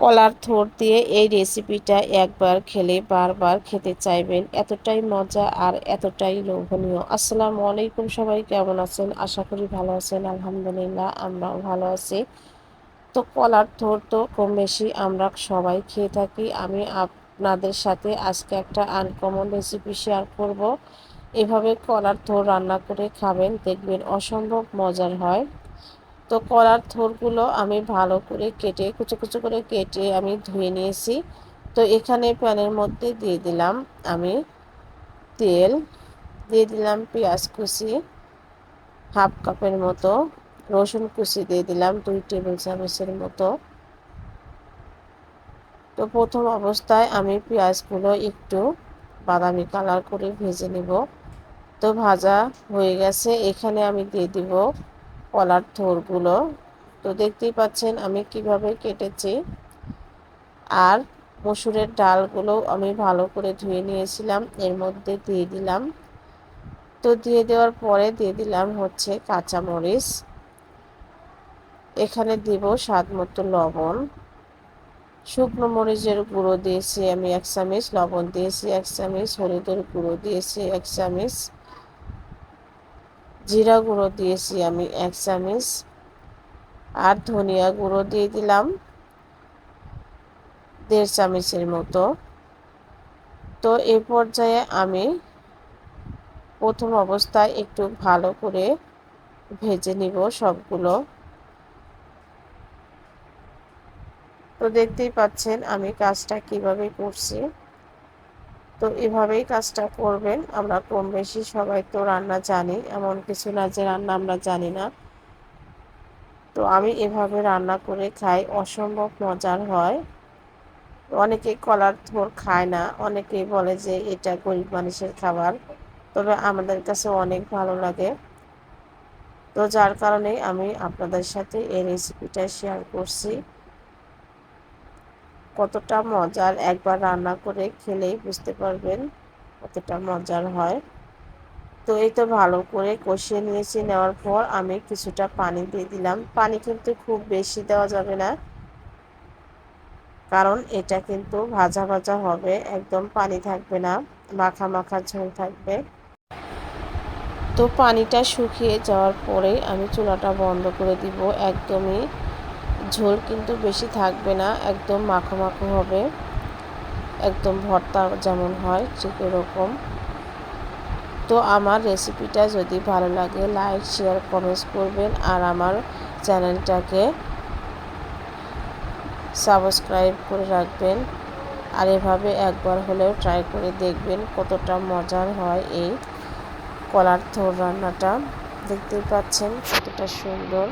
কলার থোর দিয়ে এই রেসিপিটা একবার খেলে বারবার খেতে চাইবেন। এতটাই মজা আর এতটাই লোভনীয়। আসসালামু আলাইকুম সবাই, কেমন আছেন? আশা করি ভালো আছেন, আলহামদুলিল্লাহ আমরাও ভালো আছি। তো কলার থোর তো কম বেশি আমরা সবাই খেয়ে থাকি। আমি আপনাদের সাথে আজকে একটা আনকমন রেসিপি শেয়ার করব। এভাবে কলার থোর রান্না করে খাবেন, দেখবেন অসম্ভব মজার হয়। তো কলার থোরগুলো আমি ভালো করে কেটে, কুচো কুচো করে কেটে আমি ধুয়ে নিয়েছি। তো এখানে প্যানের মধ্যে দিয়ে দিলাম আমি তেল, দিয়ে দিলাম পেঁয়াজ কুচি, হাফ কাপের মতো, রসুন কুচি দিয়ে দিলাম দুই টেবিল চামচের মতো। তো প্রথম অবস্থায় আমি পেঁয়াজগুলো একটু বাদামি কালার করে ভেজে নেব। তো ভাজা হয়ে গেছে, এখানে আমি দিয়ে দিব কলার থোরগুলো। তো দেখতেই পাচ্ছেন আমি কীভাবে কেটেছি। আর মসুরের ডালগুলো আমি ভালো করে ধুয়ে নিয়েছিলাম, এর মধ্যে দিয়ে দিলাম। তো দিয়ে দেওয়ার পরে দিয়ে দিলাম হচ্ছে কাঁচামরিচ। এখানে দিব স্বাদ মতো লবণ। শুকনো মরিচের গুঁড়ো দিয়েছি আমি এক চামিচ, লবণ দিয়েছি এক চামিচ, হলুদের গুঁড়ো দিয়েছি এক চামিচ। জিরা গুঁড়ো দিয়েছি আমি এক চামচ আর ধনিয়া গুঁড়ো দিয়ে দিলাম দেড় চামচের মতো। তো এ পর্যায়ে আমি প্রথম অবস্থায় একটু ভালো করে ভেজে নিব সবগুলো। তো দেখতেই পাচ্ছেন আমি কাজটা কীভাবে করছি। তো এভাবেই কাজটা করবেন। আমরা কম বেশি সবাই তো রান্না জানি, এমন কিছু না যে রান্না আমরা জানি না। তো আমি এভাবে রান্না করে খাই, অসম্ভব মজার হয়। অনেকে কলার থোর খায় না অনেকে বলে যে এটা গরিব মানুষের খাবার, তবে আমাদের কাছে অনেক ভালো লাগে। তো যার কারণে আমি আপনাদের সাথে এই রেসিপিটা শেয়ার করছি। কতটা মজার একবার রান্না করে খেলেই বুঝতে পারবেন কতটা মজার হয়। তো এই তো ভালো করে কষিয়ে নিয়েছি, নেওয়ার পর আমি কিছুটা পানি দিয়ে দিলাম। পানি কিন্তু খুব বেশি দেওয়া যাবে না। কারণ এটা কিন্তু ভাজা ভাজা হবে, একদম পানি থাকবে না, মাখা মাখা ঝোল থাকবে। তো পানিটা শুকিয়ে যাওয়ার পরে আমি চুলাটা বন্ধ করে দিব একদমই। ঝোল কিন্তু বেশি থাকবে না, একদম মাখো মাখো হবে। একদম ভর্তা যেমন হয়, ঠিক এরকম। তো আমার রেসিপিটা যদি ভালো লাগে, লাইক, শেয়ার, কমেন্টস করবেন। আর আমার চ্যানেলটাকে সাবস্ক্রাইব করে রাখবেন। আর এভাবে একবার হলেও ট্রাই করে দেখবেন কতটা মজার হয় এই কলার থোর রান্নাটা। দেখতেই পাচ্ছেন কতটা সুন্দর।